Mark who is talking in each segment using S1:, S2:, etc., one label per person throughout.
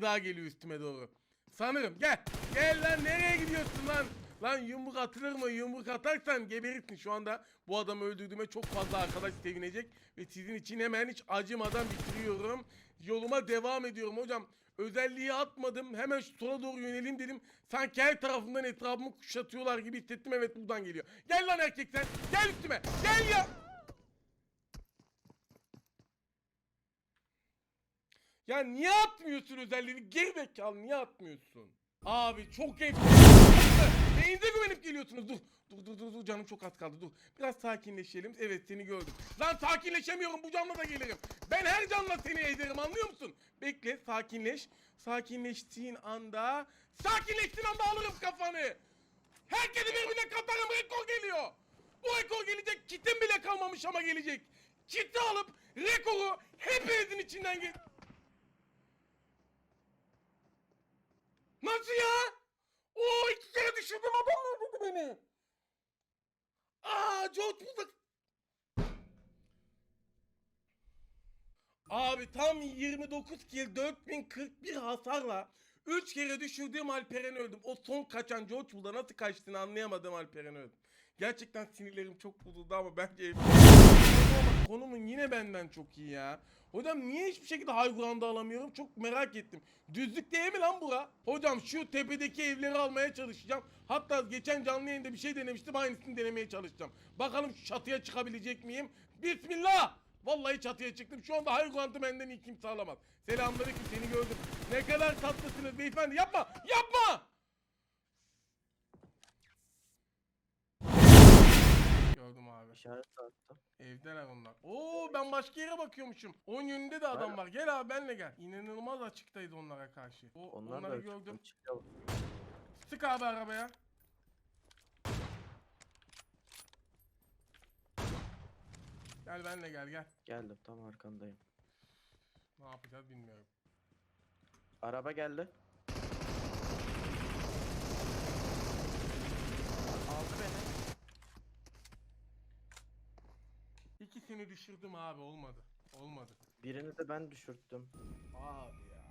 S1: daha geliyor üstüme doğru. Sanırım gel. Gel lan nereye gidiyorsun lan? Lan yumruk atılır mı? Yumruk atarsan geberirsin. Şu anda bu adamı öldürdüğüme çok fazla arkadaş sevinecek. Ve sizin için hemen hiç acımadan bitiriyorum. Yoluma devam ediyorum hocam. Özelliği atmadım. Hemen şu sola doğru yönelim dedim. Sanki her tarafından etrafımı kuşatıyorlar gibi hissettim. Evet buradan geliyor. Gel lan erkek sen. Gel üstüme. Gel ya. Ya niye atmıyorsun özelliğini? Geri zekalı niye atmıyorsun? Abi çok ev. Beyinize güvenip geliyorsunuz. Dur. Dur dur dur dur canım çok az kaldı dur. Biraz sakinleşelim. Evet seni gördüm. Lan sakinleşemiyorum bu canla da gelirim. Ben her canla seni ederim anlıyor musun? Bekle sakinleş. Sakinleştiğin anda sakinleştiğin anda alırım kafanı. Herkesi birbirine katarım rekor geliyor. Bu rekor gelecek kitim bile kalmamış ama gelecek. Kiti alıp rekoru hepinizin içinden ge... Nasıl ya? Oo iki kere düşürdüm adam öldürdü beni. Aa George burada... Abi tam 29 kill 4041 hasarla 3 kere düşürdüğüm Alperen öldüm. O son kaçan George burada nasıl kaçtığını anlayamadım Alperen öldüm. Gerçekten sinirlerim çok bozuldu ama bence konumun yine benden çok iyi ya. Hocam niye hiçbir şekilde high ground'ı alamıyorum? Çok merak ettim. Düzlük değil mi lan bura? Hocam şu tepedeki evleri almaya çalışacağım. Hatta geçen canlı yayında bir şey denemiştim. Aynısını denemeye çalışacağım. Bakalım şu çatıya çıkabilecek miyim? Bismillah! Vallahi çatıya çıktım. Şu anda high ground'ı benden iyi kimse alamaz. Selamünaleyküm seni gördüm. Ne kadar tatlısınız beyefendi. Yapma! Yapma! Gördüm abi.
S2: İşaret attım.
S1: Evdeler onlar. Oo ben başka yere bakıyormuşum. Onun yönünde de adam var. Gel abi benle gel. İnanılmaz açıktayız onlara karşı. O,
S2: Onlar
S1: onları
S2: da
S1: gördüm.
S2: Çıkıyor.
S1: Sık abi arabaya. Gel benle gel gel.
S2: Geldim tam arkandayım.
S1: Ne yapacağız bilmiyorum.
S2: Araba geldi. Aldı beni.
S1: İkisini düşürdüm abi olmadı. Olmadı.
S2: Birini de ben düşürttüm.
S1: Abi ya.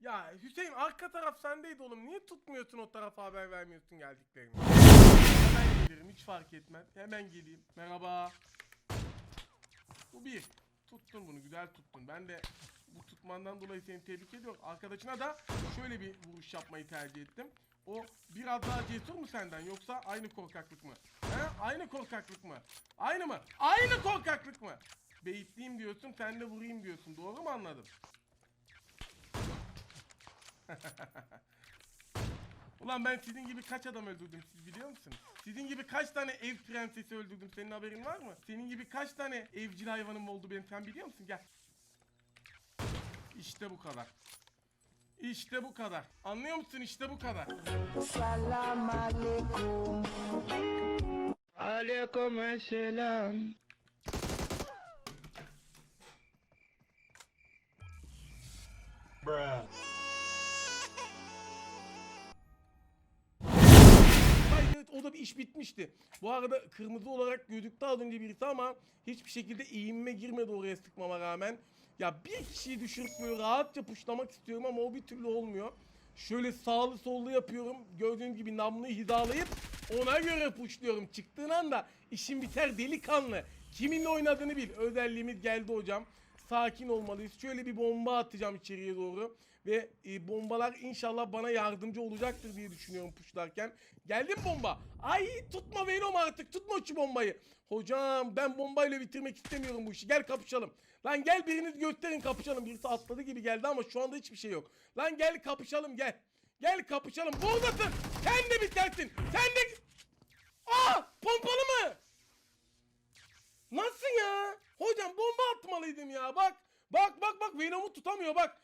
S1: Ya Hüseyin arka taraf sendeydi oğlum. Niye tutmuyorsun o tarafa haber vermiyorsun geldiklerini? Hemen gelirim hiç fark etmez. Hemen geleyim. Merhaba. Bu bir. Tuttun bunu güzel tuttun. Ben de bu tutmandan dolayı seni tebrik ediyorum. Arkadaşına da şöyle bir vuruş yapmayı tercih ettim. O biraz daha cesur mu senden yoksa aynı korkaklık mı? He? Aynı korkaklık mı? Aynı mı? Aynı korkaklık mı? Beyitleyeyim diyorsun, sen de vurayım diyorsun. Doğru mu anladım? Ulan ben sizin gibi kaç adam öldürdüm siz biliyor musunuz? Sizin gibi kaç tane ev prensesi öldürdüm senin haberin var mı? Senin gibi kaç tane evcil hayvanım oldu benim sen biliyor musun? Gel. İşte bu kadar. İşte bu kadar. Anlıyor musun? İşte bu kadar.
S3: Salam alaikum. Alaikum selam.
S1: İş bitmişti. Bu arada kırmızı olarak gözüktü az önce birisi ama hiçbir şekilde eğimime girmedi oraya sıkmama rağmen. Ya bir kişiyi düşürüp böyle rahatça puşlamak istiyorum ama o bir türlü olmuyor. Şöyle sağlı sollu yapıyorum. Gördüğünüz gibi namluyu hizalayıp ona göre puşluyorum. Çıktığın anda işin biter delikanlı. Kiminle oynadığını bil. Özelliğimiz geldi hocam. Sakin olmalıyız. Şöyle bir bomba atacağım içeriye doğru. Ve e, bombalar inşallah bana yardımcı olacaktır diye düşünüyorum puşlarken. Geldi mi bomba? Ay tutma Venom artık tutma şu bombayı. Hocam ben bombayla bitirmek istemiyorum bu işi. Gel kapışalım. Lan gel biriniz gösterin kapışalım. Birisi atladı gibi geldi ama şu anda hiçbir şey yok. Lan gel kapışalım gel. Gel kapışalım. Buradasın. Sen de bitersin. Sen de... Aa pompalı mı? Nasıl ya? Hocam bomba atmalıydım ya bak. Bak bak bak Venom'u tutamıyor bak.